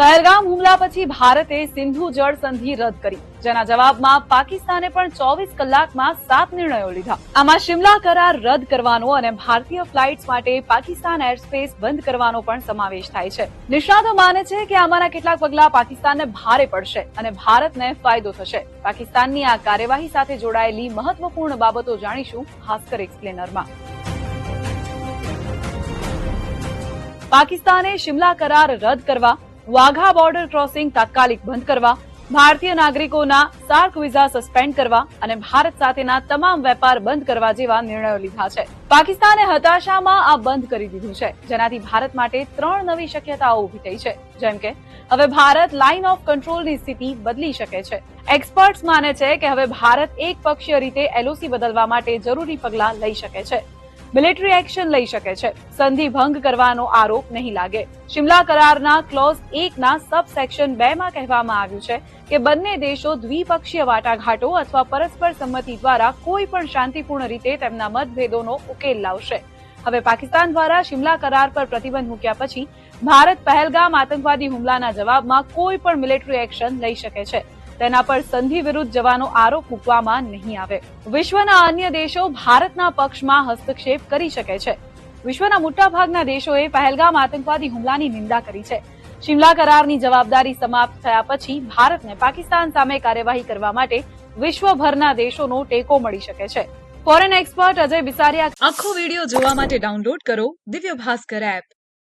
પહેલગામ હુમલા પછી ભારતે સિંધુ જળ સંધિ રદ કરી. જેના જવાબમાં પાકિસ્તાને પણ ચોવીસ કલાકમાં સાત નિર્ણયો લીધા. આમાં શિમલા કરાર રદ કરવાનો અને ભારતીય ફ્લાઇટ્સ માટે પાકિસ્તાન એરસ્પેસ બંધ કરવાનો પણ સમાવેશ થાય છે. નિષ્ણાતો માને છે કે આમાંના કેટલાક પગલા પાકિસ્તાનને ભારે પડશે અને ભારતને ફાયદો થશે. પાકિસ્તાનની આ કાર્યવાહી સાથે જોડાયેલી મહત્વપૂર્ણ બાબતો જાણીશું ભાસ્કર એક્સપ્લેનરમાં. પાકિસ્તાને શિમલા કરાર રદ કરવા વાઘા બોર્ડર ક્રોસિંગ તાત્કાલિક બંધ કરવા, ભારતીય નાગરિકોના સાર્ક વિઝા સસ્પેન્ડ કરવા અને ભારત સાથેના તમામ વેપાર બંધ કરવા જેવા નિર્ણયો લીધા છે. પાકિસ્તાને હતાશામાં આ બંધ કરી દીધું છે. જેનાથી ભારત માટે ત્રણ નવી શક્યતાઓ ઊભી થઈ છે. જેમ કે, હવે ભારત લાઇન ઓફ કંટ્રોલની સ્થિતિ બદલી શકે છે. એક્સપર્ટ્સ માને છે કે હવે ભારત એક પક્ષીય રીતે એલઓસી બદલવા માટે જરૂરી પગલાં લઈ શકે છે. મિલિટરી એક્શન લઈ શકે છે. સંધિ ભંગ કરવાનો આરોપ નહીં લાગે. શિમલા કરારના ક્લોઝ એકના સબ સેક્શન બે માં કહેવામાં આવ્યું છે કે બંને દેશો દ્વિપક્ષીય વાટાઘાટો અથવા પરસ્પર સંમતિ દ્વારા કોઈ પણ શાંતિપૂર્ણ રીતે તેમના મતભેદોનો ઉકેલ લાવશે. હવે પાકિસ્તાન દ્વારા શિમલા કરાર પર પ્રતિબંધ મૂક્યા પછી, ભારત પહેલગામ આતંકવાદી હુમલાના જવાબમાં કોઈ પણ મિલિટરી એક્શન લઈ શકે છે. તેના પર સંધિ વિરુદ્ધ જવાનો આરોપ મૂકવામાં નહીં આવે. વિશ્વના અન્ય દેશો ભારતના પક્ષમાં હસ્તક્ષેપ કરી શકે છે. વિશ્વના મોટાભાગના દેશોએ પહેલગામ આતંકવાદી હુમલાની નિંદા કરી છે. શિમલા કરારની જવાબદારી સમાપ્ત થયા પછી ભારતને પાકિસ્તાન સામે કાર્યવાહી કરવા માટે વિશ્વભરના દેશોનો ટેકો મળી શકે છે. ફોરેન એક્સપર્ટ અજય બિસારિયા આખો વીડિયો જોવા માટે ડાઉનલોડ કરો દિવ્ય ભાસ્કર એપ